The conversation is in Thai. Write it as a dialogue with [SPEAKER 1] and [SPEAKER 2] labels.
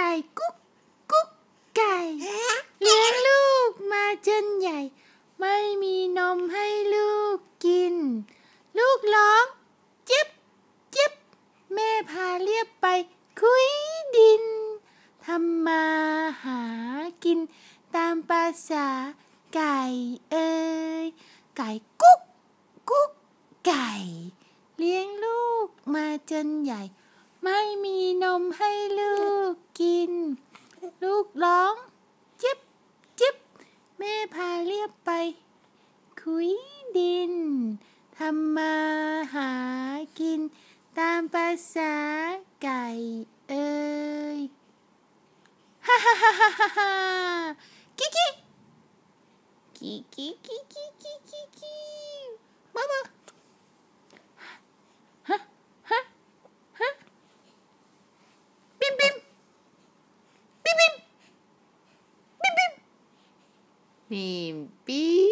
[SPEAKER 1] ก่กุ๊กกุ๊กไก่ เลี้ยงลูกมาจนใหญ่ ไม่มีนมให้ลูกกิน ลูกร้องจิ๊บจิ๊บแม่พาเรียบไปคุยดินทำมาหากิน ตามภาษาไก่เอ้ยไก่กุ๊กกุ๊กไก่ เลี้ยงลูกมาจนใหญ่ ไม่มีนมให้ลูกกิน ลูกร้อง จิ๊บจิ๊บแม่ียบไปคุยดินทำมาหากิน ตามภาษาไก่เอ้ยฮ่าฮ่าฮ่าฮ่าฮ่าฮ่ากิกิกิกิกิกิกิกิกิมามา 你 B